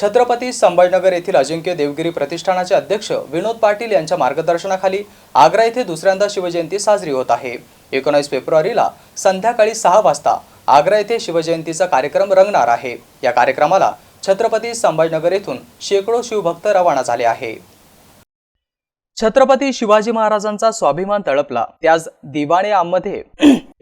छत्रपती संभाजीनगर येथील अजिंक्य देवगिरी प्रतिष्ठानाचे अध्यक्ष विनोद पाटील यांच्या मार्गदर्शनाखाली आग्रा येथे दुसऱ्यांदा शिवजयंती साजरी होत आहे. एकोणावीस फेब्रुवारीला संध्याकाळी सहा वाजता आग्रा येथे शिवजयंतीचा कार्यक्रम रंगणार आहे. या कार्यक्रमाला छत्रपती संभाजीनगर येथून शेकडो शिवभक्त रवाना झाले आहे. छत्रपती शिवाजी महाराजांचा स्वाभिमान तळपला. त्याच दिवाणे आममध्ये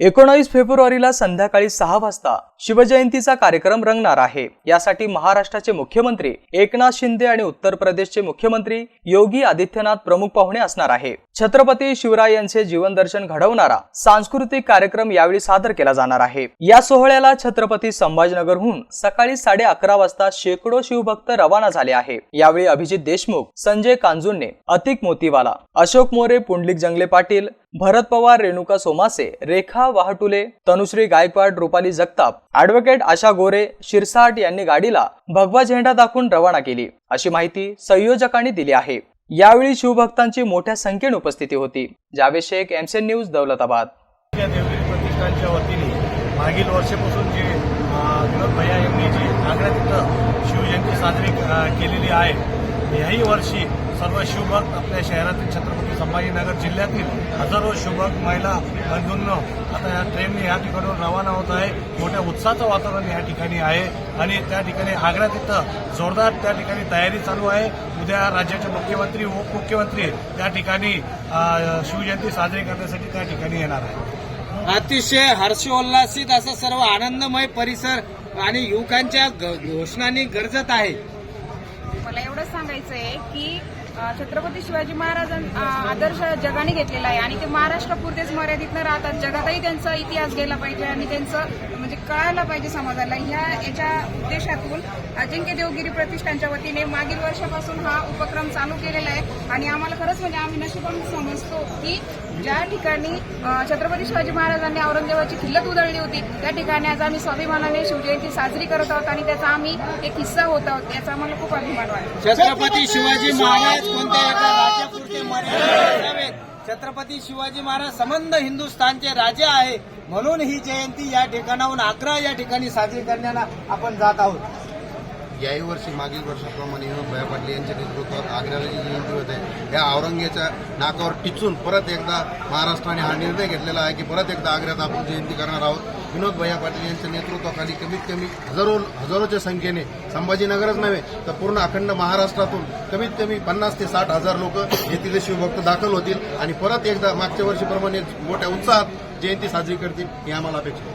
एकोणावीस फेब्रुवारीला संध्याकाळी सहा वाजता शिवजयंतीचा कार्यक्रम रंगणार आहे. यासाठी महाराष्ट्राचे मुख्यमंत्री एकनाथ शिंदे आणि उत्तर प्रदेशचे मुख्यमंत्री योगी आदित्यनाथ प्रमुख पाहुणे असणार आहे. छत्रपती शिवराय यांचे जीवन दर्शन घडवणारा सांस्कृतिक कार्यक्रम यावेळी सादर केला जाणार आहे. या सोहळ्याला छत्रपती संभाजीनगरहून सकाळी साडे अकरा वाजता शेकडो शिवभक्त रवाना झाले आहे. यावेळी अभिजित देशमुख संजय कांजुर्ने अतिक मोतीवाला अशोक मोरे पुंडलिक जंगले पाटील भरत पवार रेणुका सोमासे रेखा वाहटुले तनुश्री गायकवाड रुपाली जगताप ऍडव्होकेट आशा गोरे शिरसाट यांनी गाडीला भगवा झेंडा दाखवून रवाना केली. अशी माहिती संयोजकांनी दिली आहे. यावेळी शिवभक्तांची मोठ्या संख्येने उपस्थिती होती. जावेद शेख एमसेन न्यूज दौलताबाद प्रतिष्ठानच्या वतीने मागील वर्षापासून जे विनोद भैया यांनी जी नागरिक शिवजयंती साजरी केलेली आहे याही वर्षी सर्व शिवभक्त आपल्या शहरातील छत्रपती संभाजीनगर जिल्ह्यातील हजारो शिवभक्त महिला बंधूंनो आता या ट्रेनने या ठिकाणून रवाना होत आहे. मोठ्या उत्साहाचं वातावरण या ठिकाणी आहे. आणि त्या ठिकाणी आग्र्यात इथं जोरदार त्या ठिकाणी तयारी चालू आहे. उद्या राज्याचे मुख्यमंत्री उपमुख्यमंत्री त्या ठिकाणी शिवजयंती साजरी करण्यासाठी त्या ठिकाणी येणार आहे अतिशय हर्षोल्लासित असा सर्व आनंदमय परिसर आणि युवकांच्या घोषणांनी गरजत आहे. मला एवढंच सांगायचं आहे की छत्रपती शिवाजी महाराजां आदर्श जगाने घेतलेला आहे. आणि ते महाराष्ट्रापुरतेच मर्यादित न राहतात. जगातही त्यांचा इतिहास गेला पाहिजे आणि त्यांचं म्हणजे कळायला पाहिजे समाजाला. ह्या याच्या उद्देशातून अजिंक्य देवगिरी प्रतिष्ठानच्या वतीने मागील वर्षापासून हा उपक्रम चालू केलेला आहे. आणि आम्हाला खरंच म्हणजे आम्ही नशिबान समजतो की ज्या ठिकाणी छत्रपती शिवाजी महाराजांनी औरंगजेबाची किल्लत उधळली होती त्या ठिकाणी आज आम्ही स्वाभिमानाने शिवजयंती साजरी करत आहोत आणि त्याचा आम्ही एक हिस्सा होत आहोत याचा आम्हाला खूप अभिमान वाटतो. छत्रपती शिवाजी महाराज कोणत्या एका राज्यापुरते मर्यादित छत्रपती शिवाजी महाराज संबंध हिंदुस्थानचे राजे आहे म्हणून ही जयंती या ठिकाणाहून आग्रा या ठिकाणी साजरी करण्याला आपण जात आहोत. याही वर्षी मागील वर्षाप्रमाणे भया पाटील यांच्या नेतृत्वात आग्र्याला जी जयंती होत आहे या औरंगेच्या नाकावर टिचून परत एकदा महाराष्ट्राने हा निर्णय घेतलेला आहे की परत एकदा आग्र्यात आपण जयंती करणार आहोत. विनोद भैया पाटील यांच्या नेतृत्वाखाली कमीत कमी हजारो हजारोच्या संख्येने संभाजीनगरच नव्हे तर पूर्ण अखंड महाराष्ट्रातून कमीत कमी पन्नास ते साठ हजार लोक येथील शिवभक्त दाखल होतील आणि परत एकदा मागच्या वर्षीप्रमाणे मोठ्या उत्साहात जयंती साजरी करतील ही आम्हाला अपेक्षा